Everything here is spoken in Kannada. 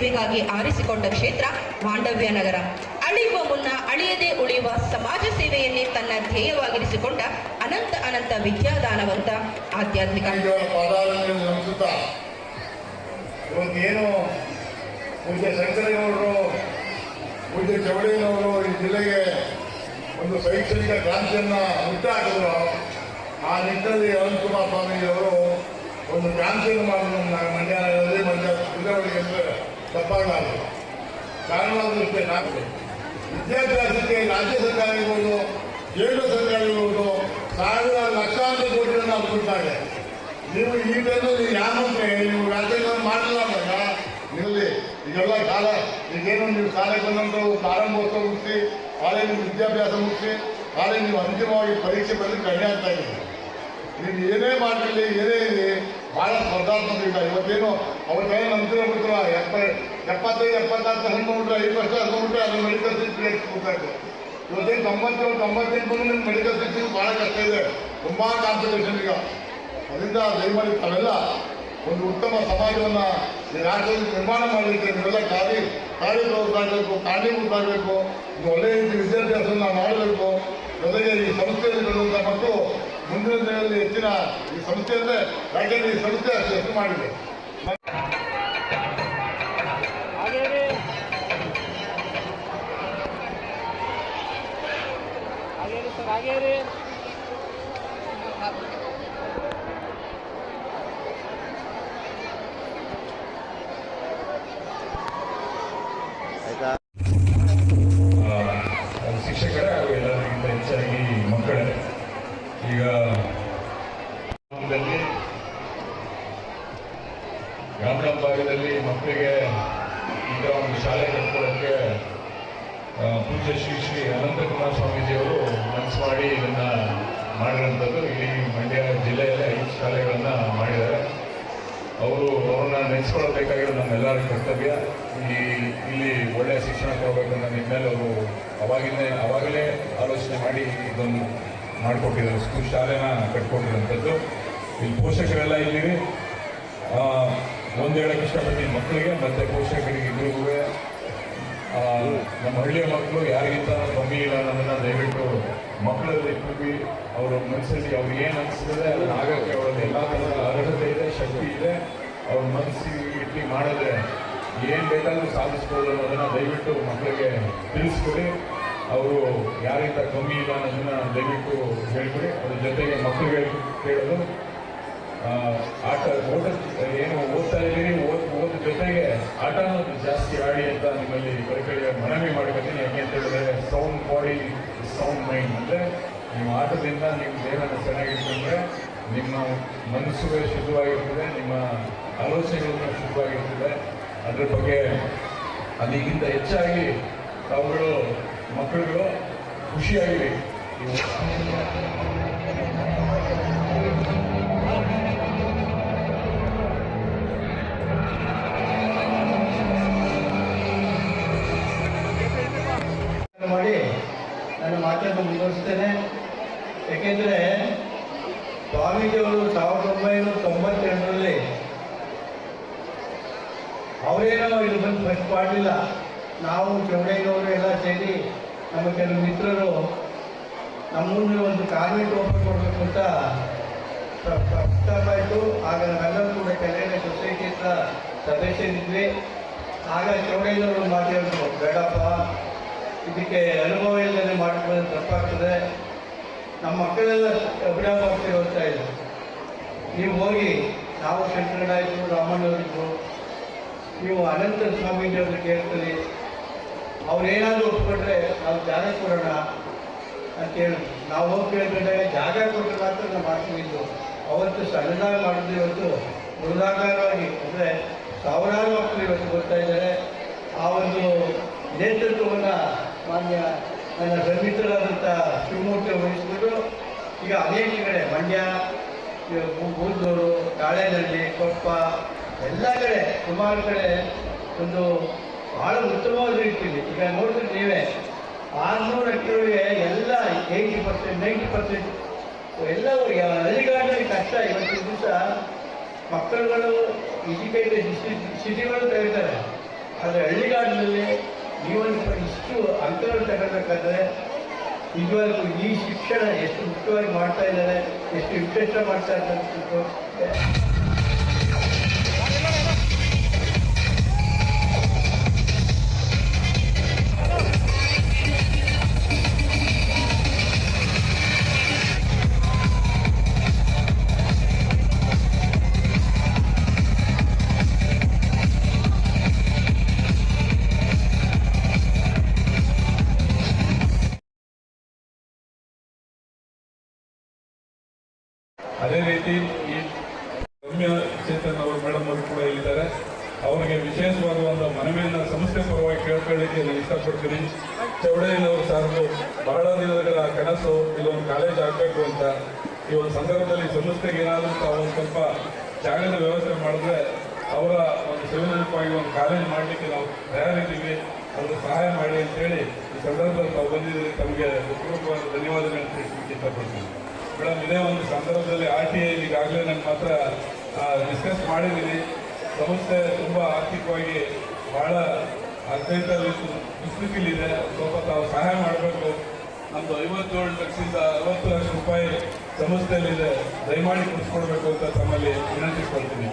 ಸೇವೆಗಾಗಿ ಆರಿಸಿಕೊಂಡ ಕ್ಷೇತ್ರ ಮಾಂಡವ್ಯ ನಗರ. ಅಳಿಯುವ ಮುನ್ನ ಅಳಿಯದೆ ಉಳಿಯುವ ಸಮಾಜ ಸೇವೆಯನ್ನೇ ತನ್ನ ಧ್ಯೇಯವಾಗಿರಿಸಿಕೊಂಡ ಅನಂತ ಅನಂತ ವಿದ್ಯಾದಾನವಂತ ಆಧ್ಯಾತ್ಮಿಕ. ಪೂಜ್ಯ ಚೌಡೇನವರು ಈ ಜಿಲ್ಲೆಗೆ ಒಂದು ಶೈಕ್ಷಣಿಕ ಕ್ರಾಂತಿಯನ್ನು ಹುಟ್ಟಾಕಿದ್ರು. ಆ ನಿಟ್ಟಿನಲ್ಲಿ ಸ್ವಾಮೀಜಿ ಸ್ವಾಮೀಜಿಯವರು ಒಂದು ಕ್ರಾಂತಿಯನ್ನು ಮಾಡಿದ್ರು ಮಂಡ್ಯ ಜಿಲ್ಲೆಗಳಿಗೆ ಅಂದರೆ ತಪ್ಪಾಗಲಾರದು ಕಾರಣವಾದಷ್ಟೇ ನಾವು ವಿದ್ಯಾಭ್ಯಾಸಕ್ಕೆ ರಾಜ್ಯ ಸರ್ಕಾರ ಇರ್ಬೋದು ಕೇಂದ್ರ ಸರ್ಕಾರ ಇರ್ಬೋದು ಸಾವಿರ ಲಕ್ಷಾಂತರ ಕೋಟಿಗಳನ್ನು ನಾವು ಕೊಡ್ತಾರೆ. ನೀವು ಈ ನೀವು ಯಾರಂತೆ ನೀವು ರಾಜ್ಯಗಳನ್ನು ಮಾಡಲಿಲ್ಲ ಇರಲಿ, ಈಗೆಲ್ಲ ಕಾಲ, ಈಗೇನು ನೀವು ಬಂದಂಥವು ಪ್ರಾರಂಭೋತ್ಸವ ಮುಗಿಸಿ ಕಾಲೇಜು ವಿದ್ಯಾಭ್ಯಾಸ ಮುಗಿಸಿ ಕಾಲೇಜು ನೀವು ಅಂತಿಮವಾಗಿ ಪರೀಕ್ಷೆ ಬರಲಿಕ್ಕೆ ಕಡಿಮೆ ಆಗ್ತಾ ಇದೆ. ನೀವು ಏನೇ ಮಾಡಲಿ ಏನೇ ಇರಲಿ ಭಾಳ ಸ್ಪರ್ಧಾತ್ಮಕ ಈಗ ಇವತ್ತೇನು ಕೈ ನಂತರ ಬಿಡ್ತಾರ ಎಪ್ಪ ಎಪ್ಪತ್ತೈದು, ಎಪ್ಪತ್ತಾರು ಹನ್ಕೊಂಡ್ರೆ ಐದು ವರ್ಷ ಹನ್ಕೊಂಡ್ರೆ ಅದು ಮೆಡಿಕಲ್ ಸೀಟ್ ಕೊಡ್ತಾರೆ ಇವತ್ತೇನು ತೊಂಬತ್ತೇಳು, ತೊಂಬತ್ತೆಂಟು ಬಂದು ನಿಮ್ಗೆ ಮೆಡಿಕಲ್ ಸೀಟ್ ಭಾಳ ಕಷ್ಟ ಇದೆ. ತುಂಬ ಕಾಂಪಿಟೇಷನ್ ಈಗ. ಅದರಿಂದ ದಯಮಾಡಿ ತಾವೆಲ್ಲ ಒಂದು ಉತ್ತಮ ಸಮಾಜವನ್ನು ಈ ರಾಷ್ಟ್ರದಲ್ಲಿ ನಿರ್ಮಾಣ ಮಾಡಲಿಕ್ಕೆ ನೀವೆಲ್ಲ ಕಾರ್ಯ ಕಾರ್ಯಪ್ರವೃತ್ತಾಗಬೇಕು ಕಾರಣೀಭೂತಾಗಬೇಕು ಒಂದು ಒಳ್ಳೆಯ ರೀತಿ ವಿದ್ಯಾಭ್ಯಾಸವನ್ನು ಮಾಡಬೇಕು. ಜೊತೆಗೆ ಈ ಸಂಸ್ಥೆಯಲ್ಲಿ ಬರುವಂಥ ಮಕ್ಕಳು ಮುಂದಿನ ದಿನದಲ್ಲಿ ಹೆಚ್ಚಿನ ಈ ಸಂಸ್ಥೆಯಲ್ಲೇ ರಾಜ್ಯದಲ್ಲಿ ಈ ಸಂಸ್ಥೆ ಅಷ್ಟು ಮಾಡಿದೆ? ಶಾಲೆ ಕಟ್ಕೊಳ್ಳೋಕ್ಕೆ ಪೂಜ್ಯ ಶ್ರೀ ಶ್ರೀ ಅನಂತಕುಮಾರ ಸ್ವಾಮೀಜಿಯವರು ಮನಸ್ಸು ಮಾಡಿ ಇದನ್ನ ಮಾಡಿರೋಂಥದ್ದು ಇಲ್ಲಿ ಮಂಡ್ಯ ಜಿಲ್ಲೆಯಲ್ಲಿ ಐದು ಶಾಲೆಗಳನ್ನು ಮಾಡಿದ್ದಾರೆ. ಅವರು ಅವ್ರನ್ನ ನೆನೆಸ್ಕೊಳ್ಬೇಕಾಗಿರೋ ನಮ್ಮೆಲ್ಲರ ಕರ್ತವ್ಯ. ಈ ಇಲ್ಲಿ ಒಳ್ಳೆಯ ಶಿಕ್ಷಣ ಕೊಡಬೇಕು ನಿಮ್ಮೇಲೆ ಅವರು ಅವಾಗಿಂದ ಅವಾಗಲೇ ಆಲೋಚನೆ ಮಾಡಿ ಇದನ್ನು ಮಾಡಿಕೊಟ್ಟಿದ್ದಾರೆ. ಸ್ಕೂಲ್ ಶಾಲೆನ ಕಟ್ಕೊಂಡಿರೋಂಥದ್ದು ಇಲ್ಲಿ ಪೋಷಕರೆಲ್ಲ ಆ, ಒಂದು ಹೇಳಕ್ಕೆ ಇಷ್ಟಪಡ್ತೀನಿ, ಮಕ್ಕಳಿಗೆ, ಮತ್ತೆ ಪೋಷಕರಿಗೆ ಇಬ್ಬರಿಗೂ ನಮ್ಮ ಹಳ್ಳಿಯ ಮಕ್ಕಳು ಯಾರಿಗಿಂತ ಕಮ್ಮಿ ಇಲ್ಲ ಅನ್ನೋದನ್ನ ದಯವಿಟ್ಟು ಮಕ್ಕಳಲ್ಲಿ ತುಂಬಿ ಅವರ ಮನಸ್ಸಲ್ಲಿ ಅವ್ರಿಗೆ ಏನು ಅನಿಸ್ತದೆ ಅದನ್ನ ಆಗಕ್ಕೆ ಅವರಲ್ಲಿ ಎಲ್ಲ ಥರದ ಅರ್ಹತೆ ಇದೆ, ಶಕ್ತಿ ಇದೆ, ಅವ್ರ ಮನಸ್ಸಿಗೆ ಇಟ್ಟು ಮಾಡಿದ್ರೆ ಏನು ಬೇಕಾದರೂ ಸಾಧಿಸ್ಬೋದು ಅನ್ನೋದನ್ನ ದಯವಿಟ್ಟು ಮಕ್ಕಳಿಗೆ ತಿಳಿಸ್ಕೊಡಿ. ಅವರು ಯಾರಿಗಿಂತ ಕಮ್ಮಿ ಇಲ್ಲ ಅನ್ನೋದನ್ನು ದಯವಿಟ್ಟು ಹೇಳ್ಕೊಡಿ. ಅದ್ರ ಜೊತೆಗೆ ಮಕ್ಕಳಿಗೆ ಕೇಳೋದು ಆಟ ಓಟ ಏನು ಓದ್ತಾ ಇದ್ದೀರಿ ಓದ್ ಓದ್ ಜೊತೆಗೆ ಆಟ ಅನ್ನೋದು ಜಾಸ್ತಿ ಆಡಿ ಅಂತ ನಿಮ್ಮಲ್ಲಿ ಕಡೆ ಮನವಿ ಮಾಡ್ಕೊತೀನಿ. ಯಾಕೆ ಅಂತ ಹೇಳಿದ್ರೆ ಸೌಂಡ್ ಬಾಡಿ ಸೌಂಡ್ ಮೈಂಡ್ ಅಂದರೆ ನಿಮ್ಮ ಆಟದಿಂದ ನಿಮ್ಮ ದೇಹನ ಚೆನ್ನಾಗಿಟ್ಕೊಂಡ್ರೆ ನಿಮ್ಮ ಮನಸ್ಸು ಶುದ್ಧವಾಗಿರ್ತದೆ, ನಿಮ್ಮ ಆಲೋಚನೆಗಳನ್ನು ಶುದ್ಧವಾಗಿರ್ತದೆ. ಅದ್ರ ಬಗ್ಗೆ ಅದಕ್ಕಿಂತ ಹೆಚ್ಚಾಗಿ ತಾವುಗಳು, ಮಕ್ಕಳುಗಳು ಖುಷಿಯಾಗಿರಿ. ಮುಂದುವರಿಸ್ತೇನೆ ಏಕೆಂದರೆ ಸ್ವಾಮೀಜಿಯವರು ಸಾವಿರದ ಒಂಬೈನೂರ ತೊಂಬತ್ತೆರಡರಲ್ಲಿ ಅವರೇನೋ ಇಲ್ಲಿ ಬಂದು ಫಸ್ಟ್ ಮಾಡಲಿಲ್ಲ. ನಾವು ಚೌಡಯ್ಯನವರು ಎಲ್ಲ ಸೇರಿ ನಮ್ಮ ಕೆಲವು ಮಿತ್ರರು ನಮ್ಮನ್ನು ಒಂದು ಕಾನ್ವೆಂಟ್ ಓಪನ್ ಮಾಡಬೇಕು ಅಂತ ಪ್ರ- ಪ್ರಸ್ತಾಪ ಆಯಿತು ಆಗ ನಾವೆಲ್ಲರೂ ಕೂಡ ಕಲ್ಯಾಣ ಸೊಸೈಟಿ ಸಭೆ ಸದಸ್ಯರಿದ್ವಿ. ಆಗ ಚೌಡಯ್ಯನವರು ಮಾತಾಡಿದ್ರು, ಬೇಡಪ್ಪ ಇದಕ್ಕೆ ಅನುಭವ ಇಲ್ಲದೆ ಮಾಡಿಕೊಂಡ್ರೆ ತಪ್ಪಾಗ್ತದೆ. ನಮ್ಮ ಮಕ್ಕಳೆಲ್ಲ ಅಭಿರಾಮಾಸ್ತಿ ಹೋಗ್ತಾ ಇದ್ದಾರೆ ನೀವು ಹೋಗಿ, ನಾವು ಶಂಕರನಾಯ್ತು ರಾಮಣ್ಣವರಿದ್ರು ನೀವು ಅನಂತ ಸ್ವಾಮೀಜಿಯವ್ರನ್ನ ಕೇಳ್ತೀರಿ. ಅವ್ರೇನಾದರೂ ಒಪ್ಪಿಕೊಂಡ್ರೆ ನಾವು ಜಾಗ ಕೊಡೋಣ ಅಂತ ಹೇಳಿದ್ರು ನಾವು ಹೋಗಿ ಕೇಳ್ಕೊಂಡಾಗ ಜಾಗ ಕೊಟ್ಟರೆ ಮಾತ್ರ ನಾವು ಮಾಡ್ತಿದ್ದು ಅವತ್ತು ಸಣ್ಣದಾಗಿ ಮಾಡಿದ್ರು ಇವತ್ತು ಮೃದಾಕಾರವಾಗಿ, ಅಂದರೆ ಸಾವಿರಾರು ಮಕ್ಕಳು ಇವತ್ತು ಬರ್ತಾ ಇದ್ದಾರೆ. ಆ ಒಂದು ನೇತೃತ್ವವನ್ನು ಮಾನ್ಯ ನನ್ನ ಸನ್ನಿಹಿತರಾದಂಥ ಶಿವಮೂರ್ತಿ ವಹಿಸಿದರು ಈಗ ಅನೇಕ ಕಡೆ ಮಂಡ್ಯ ಬೂದೂರು ತಾಳೆನಹಳ್ಳಿ ಕೊಪ್ಪ, ಎಲ್ಲ ಕಡೆ, ಸುಮಾರು ಕಡೆ ಒಂದು ಭಾಳ ಉತ್ತಮವಾದ ರೀತಿಯಲ್ಲಿ. ಈಗ ನೋಡಿದ್ರೆ ನೀವೇ ಆರುನೂರು ಎಕರೆಗೆ ಎಲ್ಲ ಏಯ್ಟಿ ಪರ್ಸೆಂಟ್, ನೈಂಟಿ ಪರ್ಸೆಂಟ್ ಎಲ್ಲ ಹಳ್ಳಿಗಳಲ್ಲಿ ಕಷ್ಟ. ಇವತ್ತು ದಿವಸ ಮಕ್ಕಳುಗಳು ಎಜುಕೇಟೆಡ್ ಸಿಟಿಗಳು ತೆಗಿತಾರೆ. ಆದರೆ ಹಳ್ಳಿಗಾಡಿನಲ್ಲಿ ನೀವೊಂದು ಇಷ್ಟು ಅಂತರ ತಗೋಬೇಕಾದ್ರೆ ನಿಜವಾಗ್ಲೂ ಈ ಶಿಕ್ಷಣ ಎಷ್ಟು ಮುಖ್ಯವಾಗಿ ಮಾಡ್ತಾ ಇದ್ದಾರೆ, ಎಷ್ಟು ಇಂಟ್ರೆಸ್ಟ್ ಮಾಡ್ತಾ ಇದ್ದಾರೆ ಅವರಿಗೆ ವಿಶೇಷವಾದ ಒಂದು ಮನವಿಯನ್ನು ಸಂಸ್ಥೆ ಪರವಾಗಿ ಕೇಳ್ಕೊಳ್ಳಿಕ್ಕೆ ನಾನು ಇಷ್ಟಪಡ್ತೀನಿ. ಚೌಡಯ್ಯನವರು ಸಾರ್ದು ಬಹಳ ದಿನಗಳ ಕನಸು, ಇಲ್ಲೊಂದು ಕಾಲೇಜ್ ಆಗಬೇಕು ಅಂತ ಈ ಒಂದು ಸಂದರ್ಭದಲ್ಲಿ ಸಂಸ್ಥೆಗೆ ಏನಾದರೂ ಒಂದು ಸ್ವಲ್ಪ ಜಾಗದ ವ್ಯವಸ್ಥೆ ಮಾಡಿದ್ರೆ ಅವರ ಒಂದು ಸೇವನೆಗಾಗಿ ಒಂದು ಕಾಲೇಜ್ ಮಾಡಲಿಕ್ಕೆ ನಾವು ತಯಾರಿದ್ದೀವಿ. ಅವರು ಸಹಾಯ ಮಾಡಿ ಅಂತೇಳಿ ಈ ಸಂದರ್ಭದಲ್ಲಿ ತಾವು ಬಂದಿದ್ದೀರಿ. ತಮಗೆ ಹೃತ್ಪೂರ್ವಕವಾದ ಧನ್ಯವಾದಗಳನ್ನು ತಿಳಿಸಲಿಕ್ಕೆ ಇಷ್ಟಪಡ್ತೀನಿ. ಮೇಡಮ್, ಇದೇ ಒಂದು ಸಂದರ್ಭದಲ್ಲಿ ಆರ್ ಟಿ ಐ ಈಗಾಗಲೇ ನಾನು ಮಾತ್ರ ಡಿಸ್ಕಸ್ ಮಾಡಿದ್ದೀನಿ. ಸಂಸ್ಥೆ ತುಂಬ ಆರ್ಥಿಕವಾಗಿ ಬಹಳ ಅತ್ಯಂತ ದುಸ್ಥಿತಿಲಿದೆ ಸ್ವಲ್ಪ ತಾವು ಸಹಾಯ ಮಾಡಬೇಕು. ನಮ್ಮದು ಐವತ್ತೇಳು ಲಕ್ಷದಿಂದ ಅರವತ್ತು ಲಕ್ಷ ರೂಪಾಯಿ ಸಂಸ್ಥೆಯಲ್ಲಿದೆ. ದಯಮಾಡಿ ಕೊಡಿಸ್ಕೊಡ್ಬೇಕು ಅಂತ ತಮ್ಮಲ್ಲಿ ವಿನಂತಿಸ್ಕೊಳ್ತೀನಿ.